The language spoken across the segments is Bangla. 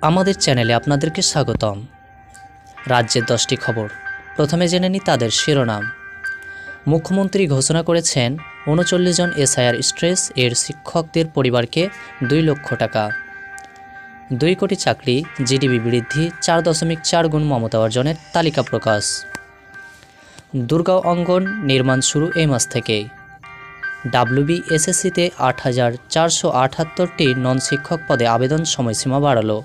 আমাদের চ্যানেলে আপনাদেরকে স্বাগতম। রাজ্যের দশটি খবর। প্রথমে জেনে নিই তাদের শিরোনাম। মুখ্যমন্ত্রী ঘোষণা করেছেন, উনচল্লিশ জন এসআইআর স্ট্রেস এর শিক্ষকদের পরিবারকে দুই লক্ষ টাকা। দুই কোটি চাকরি, জিডিপি বৃদ্ধি, চার দশমিক চার গুণ মমতা অর্জনের তালিকা প্রকাশ। দুর্গা অঙ্গন নির্মাণ শুরু এই মাস থেকেই। ডাব্লিউবি এসএসসিতে আট হাজার চারশো আটাত্তরটি নন শিক্ষক পদে আবেদন সময়সীমা বাড়ালো।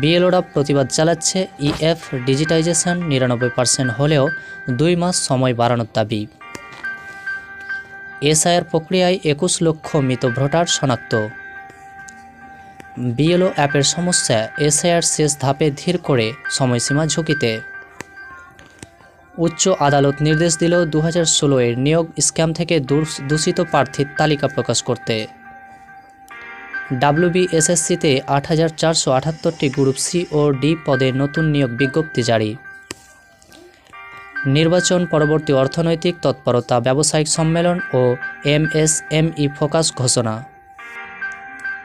বিএলওরা প্রতিবাদ চালাচ্ছে ইএফ ডিজিটাইজেশন নিরানব্বই পার্সেন্ট হলেও দুই মাস সময় বাড়ানোর দাবি। এসআইআর প্রক্রিয়ায় একুশ লক্ষ মৃত ভোটার শনাক্ত। বিএলও অ্যাপের সমস্যা, এসআইআর শেষ ধাপে ধীর করে সময়সীমা ঝুঁকিতে। উচ্চ আদালত নির্দেশ দিল দু হাজার ষোলো এর নিয়োগ স্ক্যাম থেকে দূষিত প্রার্থীর তালিকা প্রকাশ করতে। ডাব্লিউবিএসএসসিতে আট হাজার চারশো আটাত্তরটি গ্রুপ সি ও ডি পদে নতুন নিয়োগ বিজ্ঞপ্তি জারি। নির্বাচন পরবর্তী অর্থনৈতিক তৎপরতা ব্যবসায়িক সম্মেলন ও এমএসএমই ফোকাস ঘোষণা।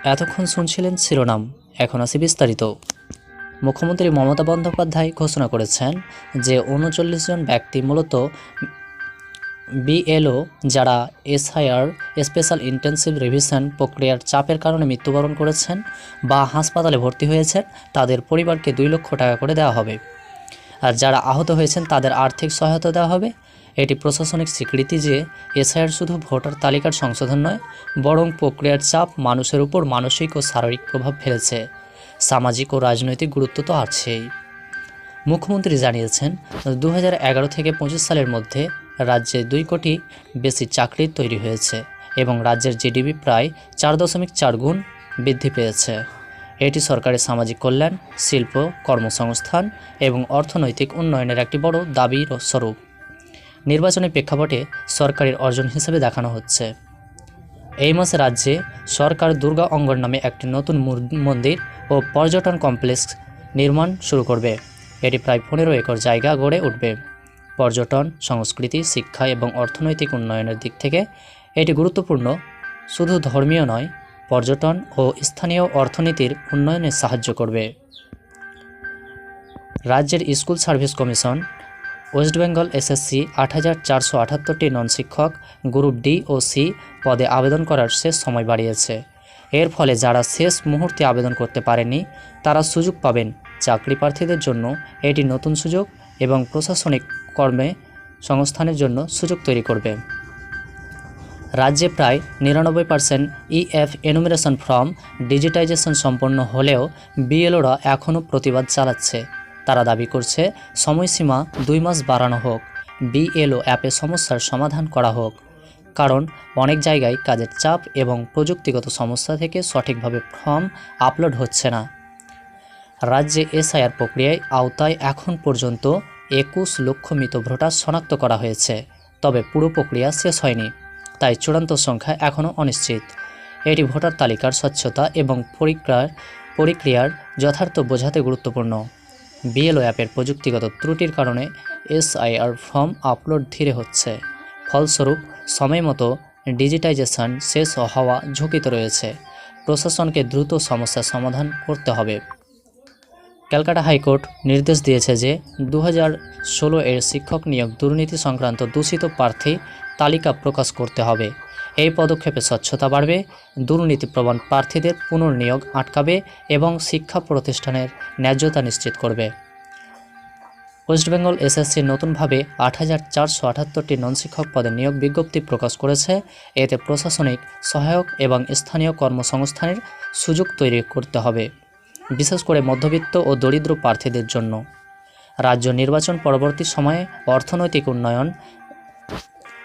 এতক্ষণ শুনছিলেন শিরোনাম, এখন আসি বিস্তারিত। মুখ্যমন্ত্রী মমতা বন্দ্যোপাধ্যায় ঘোষণা করেছেন যে, উনচল্লিশ জন ব্যক্তি মূলত বিএলও যারা এসআইআর, স্পেশাল ইন্টেনসিভ রিভিশন প্রক্রিয়ার চাপের কারণে মৃত্যুবরণ করেছেন বা হাসপাতালে ভর্তি হয়েছেন, তাদের পরিবারকে দুই লক্ষ টাকা করে দেওয়া হবে। আর যারা আহত হয়েছেন, তাদের আর্থিক সহায়তা দেওয়া হবে। এটি প্রশাসনিক স্বীকৃতি যে এসআইআর শুধু ভোটার তালিকার সংশোধন নয়, বরং প্রক্রিয়ার চাপ মানুষের উপর মানসিক ও শারীরিক প্রভাব ফেলেছে। সামাজিক ও রাজনৈতিক গুরুত্ব তো আছেই। মুখ্যমন্ত্রী জানিয়েছেন দু হাজার এগারো থেকে পঁচিশ সালের মধ্যে রাজ্যে দুই কোটি বেশি চাকরি তৈরি হয়েছে এবং রাজ্যের জিডিপি প্রায় চার দশমিক চার গুণ বৃদ্ধি পেয়েছে। এটি সরকারের সামাজিক কল্যাণ, শিল্প, কর্মসংস্থান এবং অর্থনৈতিক উন্নয়নের একটি বড় দাবির স্বরূপ। নির্বাচনের প্রেক্ষাপটে সরকারের অর্জন হিসেবে দেখানো হচ্ছে। এই মাসে রাজ্যে সরকার দুর্গা অঙ্গন নামে একটি নতুন মন্দির ও পর্যটন কমপ্লেক্স নির্মাণ শুরু করবে। এটি প্রায় পনেরো একর জায়গা গড়ে উঠবে। পর্যটন, সংস্কৃতি, শিক্ষা এবং অর্থনৈতিক উন্নয়নের দিক থেকে এটি গুরুত্বপূর্ণ। শুধু ধর্মীয় নয়, পর্যটন ও স্থানীয় অর্থনীতির উন্নয়নে সাহায্য করবে। রাজ্যের school service commission, West Bengal SSC আট হাজার চারশো আটাত্তরটি নন শিক্ষক গ্রুপ ডি ও সি পদে আবেদন করার শেষ সময় বাড়িয়েছে। এর ফলে যারা শেষ মুহূর্তে আবেদন করতে পারেনি তারা সুযোগ পাবেন। চাকরি প্রার্থীদের জন্য এটি নতুন সুযোগ এবং প্রশাসনিক কর্মে সংস্থানের জন্য সুযোগ তৈরি করবে। রাজ্যে প্রায় নিরানব্বই percent EF enumeration form digitisation সম্পন্ন হলেও বিএলওরা এখনও প্রতিবাদ চালাচ্ছে। তারা দাবি করছে, সময়সীমা দুই মাস বাড়ানো হোক বিএলও অ্যাপে সমস্যার সমাধান করা হোক। কারণ, অনেক জায়গায় কাজের চাপ এবং প্রযুক্তিগত সমস্যা থেকে সঠিকভাবে ফর্ম আপলোড হচ্ছে না। রাজ্যে এসআইআর প্রক্রিয়ায় আওতায় এখন পর্যন্ত একুশ লক্ষ মৃত ভোটার শনাক্ত করা হয়েছে, তবে পুরো প্রক্রিয়া শেষ হয়নি, তাই চূড়ান্ত সংখ্যা এখনও অনিশ্চিত। এটি ভোটার তালিকার স্বচ্ছতা এবং পরিক্রিয়ার প্রক্রিয়ার যথার্থ বোঝাতে গুরুত্বপূর্ণ। বিএলও অ্যাপের প্রযুক্তিগত ত্রুটির কারণে এসআইআর ফর্ম আপলোড ধীরে হচ্ছে। ফলস্বরূপ সময়মতো ডিজিটাইজেশন শেষ হওয়া ঝুঁকিতে রয়েছে। প্রশাসনকে দ্রুত সমস্যার সমাধান করতে হবে। ক্যালকাটা হাইকোর্ট নির্দেশ দিয়েছে যে দু হাজার ষোলো এর শিক্ষক নিয়োগ দুর্নীতি সংক্রান্ত দূষিত প্রার্থী তালিকা প্রকাশ করতে হবে। এই পদক্ষেপে স্বচ্ছতা বাড়বে, দুর্নীতিপ্রবণ প্রার্থীদের পুনর্নিয়োগ আটকাবে এবং শিক্ষা প্রতিষ্ঠানের ন্যায্যতা নিশ্চিত করবে। ওয়েস্টবেঙ্গল এসএসসি নতুনভাবে আট হাজার চারশো আটাত্তরটি নন শিক্ষক পদে নিয়োগ বিজ্ঞপ্তি প্রকাশ করেছে। এতে প্রশাসনিক সহায়ক এবং স্থানীয় কর্মসংস্থানের সুযোগ তৈরি করতে হবে। বিশেষ করে মধ্যবিত্ত ও দরিদ্র প্রার্থীদের জন্য। রাজ্য নির্বাচন পরবর্তী সময়ে অর্থনৈতিক উন্নয়ন,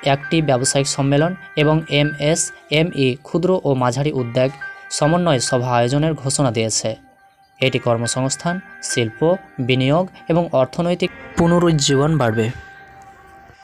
একটি ব্যবসায়িক সম্মেলন এবং এমএসএমই ক্ষুদ্র ও মাঝারি উদ্যোগ সমন্বয় সভা আয়োজনের ঘোষণা দিয়েছে। এটি কর্মসংস্থান, শিল্প, বিনিয়োগ এবং অর্থনৈতিক পুনরুজ্জীবন বাড়বে।